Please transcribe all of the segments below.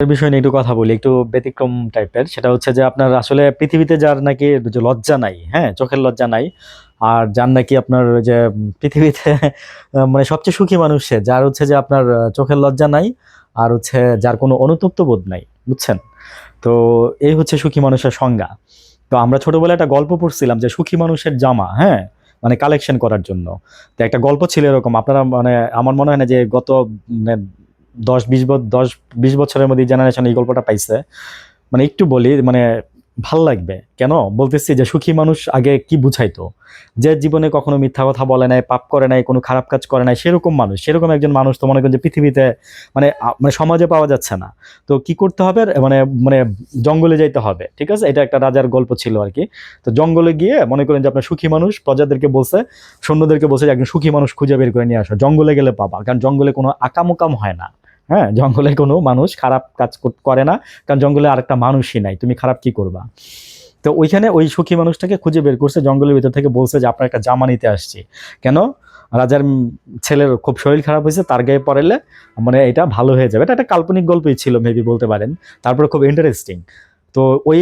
বিষয় নিয়ে একটু কথা বলি, একটু ব্যতিক্রম টাইপের। সেটা হচ্ছে যে আপনার আসলে পৃথিবীতে যার নাকি লজ্জা নাই হ্যাঁ চোখের লজ্জা নাই, আর যার নাকি আপনার যে পৃথিবীতে মানে সবচেয়ে সুখী মানুষ যার হচ্ছে যে আপনার চোখের লজ্জা নাই, আর হচ্ছে যার কোনো অনুতপ্ত বোধ নাই, বুঝছেন? তো এই হচ্ছে সুখী মানুষের সংজ্ঞা। তো আমরা ছোটবেলায় একটা গল্প পড়ছিলাম যে সুখী মানুষের জামা হ্যাঁ মানে কালেকশন করার জন্য। তো একটা গল্প ছিল এরকম, আপনারা মানে আমার মনে হয় না যে গত মানে দশ, বিশ বছর দশ, বিশ বছরের মধ্যে জেনারেশন এই গল্পটা পাইছে। মানে একটু বলি মানে ভালো লাগবে। কেন? বলতেছি যে সুখী মানুষ আগে কি বুঝাইতো? যে জীবনে কখনো মিথ্যা কথা বলে নাই, পাপ করে নাই, কোনো খারাপ কাজ করে নাই, সেরকম মানুষ, সেরকম একজন মানুষ তো মনে করেন যে পৃথিবীতে মানে মানে সমাজে পাওয়া যাচ্ছে না। তো কি করতে হবে? মানে মানে জঙ্গলে যাইতে হবে, ঠিক আছে? এটা একটা রাজার গল্প ছিল আর কি। তো জঙ্গলে গিয়ে মনে করেন যে আপনার সুখী মানুষ প্রজাদেরকে বলছে, সৈন্যদেরকে বলছে যে একজন সুখী মানুষ খুঁজে বের করে নিয়ে আসো। জঙ্গলে গেলে পাবা, কারণ জঙ্গলে কোনো আকামুকাম হয় না। হ্যাঁ জঙ্গলে কোনো মানুষ খারাপ কাজ করে না, কারণ জঙ্গলে আরেকটা মানুষই নাই, তুমি খারাপ কি করবা? তো ওইখানে ওই সুখী মানুষটাকে খুঁজে বের করছে, জঙ্গলের ভিতর থেকে বলছে যে, আপনার একটা জামা নিতে আসছি। কেন? রাজার ছেলের খুব শরীর খারাপ হয়েছে, তার গায়ে পড়ালে মানে এটা ভালো হয়ে যাবে। এটা একটা কাল্পনিক গল্পই ছিল মেবি বলতে পারেন। তারপরে খুব ইন্টারেস্টিং তো ওই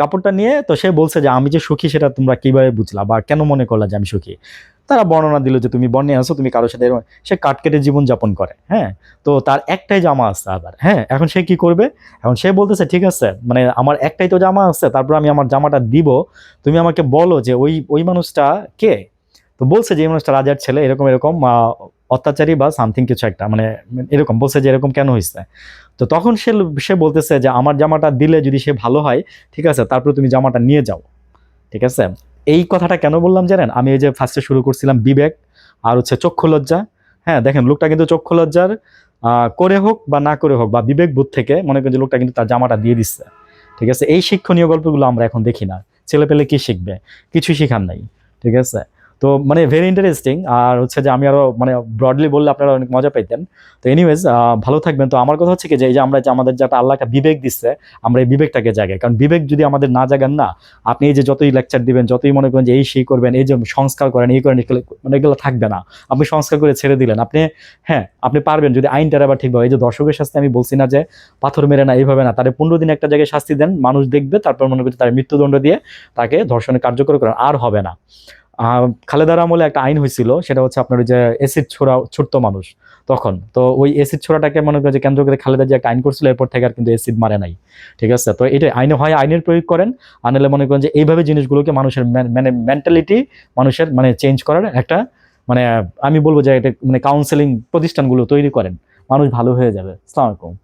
কাপড়টা নিয়ে তো সে বলছে যে, আমি যে সুখী, সেটা তোমরা কীভাবে বুঝলা বা কেন মনে করলা যে আমি সুখী? তারা বর্ণনা দিল যে তুমি বর্ণে আসো তুমি কারোর সাথে সে কাট কেটে জীবন যাপন করে হ্যাঁ? তো তার একটাই জামা আছে আবার হ্যাঁ? এখন সে কি করবে? এখন সে বলতেছে, ঠিক আছে মানে আমার একটাই তো জামা আছে, তারপর আমি আমার জামাটা দিব, তুমি আমাকে বলো যে ওই ওই মানুষটা কে? তো বলছে যে, এই মানুষটা রাজার ছেলে, এরকম এরকম অত্যাচারী বা সামথিং কিছু একটা মানে এরকম, বলছে যে এরকম কেন হয়েছে তো তখন সে সে বলতেছে যে, আমার জামাটা দিলে যদি সে ভালো হয়, ঠিক আছে, তারপরে তুমি জামাটা নিয়ে যাও, ঠিক আছে? এই কথাটা কেন বললাম জানেন? আমি এই যে ফার্স্টে শুরু করছিলাম বিবেক আর হচ্ছে চক্ষু লজ্জা। হ্যাঁ দেখেন, লোকটা কিন্তু চক্ষু লজ্জার করে হোক বা না করে হোক বা বিবেক বোধ থেকে মনে করেন যে লোকটা কিন্তু তার জামাটা দিয়ে দিচ্ছে। ঠিক আছে? এই শিক্ষণীয় গল্পগুলো আমরা এখন দেখি না। ছেলে পেলে কি শিখবে? কিছু শিখার নাই। ঠিক আছে? তো মানে ভেরি ইন্টারেস্টিং আর হচ্ছে যে আমি আরও মানে ব্রডলি বললে আপনারা অনেক মজা পাইতেন। তো এনিওয়েজ ভালো থাকবেন। তো আমার কথা হচ্ছে কি যে এই যে আমরা যে আমাদের যেটা আল্লাহ বিবেক দিচ্ছে, আমরা এই বিবেকটাকে জাগাই। কারণ বিবেক যদি আমাদের না জাগান না, আপনি এই যে যতই লেকচার দিবেন, যতই মনে করেন যে এই সেই করবেন, এই যে সংস্কার করেন, এই করেন মানে এগুলো থাকবে না। আপনি সংস্কার করে ছেড়ে দিলেন। আপনি হ্যাঁ আপনি পারবেন যদি আইনটা আবার ঠিকভাবে এই যে দর্শকের শাস্তি আমি বলছি না যে পাথর মেরে না, এইভাবে না। তারে পনেরো দিন একটা জায়গায় শাস্তি দেন, মানুষ দেখবে, তারপর মনে করছে তার মৃত্যুদণ্ড দিয়ে তাকে ধর্ষণের কার্যকর করেন আর হবে না। খালেদার আমলে একটা আইন হয়েছিল, সেটা হচ্ছে আপনার ওই যে এসিড ছোড়া ছুটতো মানুষ, তখন। তো ওই এসিড ছোড়াটাকে মনে করে যে কেন্দ্র করে খালেদা যে একটা আইন করছিল, এরপর থেকে আর কিন্তু এসিড মারে নাই। ঠিক আছে? তো এটা আইনে হয়, আইনের প্রয়োগ করেন, আর নাহলে মনে করেন যে এইভাবে জিনিসগুলোকে মানুষের মানে মেন্টালিটি মানুষের মানে চেঞ্জ করার একটা মানে আমি বলব যে এটা মানে কাউন্সেলিং প্রতিষ্ঠানগুলো তৈরি করেন। মানুষ ভালো হয়ে যাবে। আসসালামু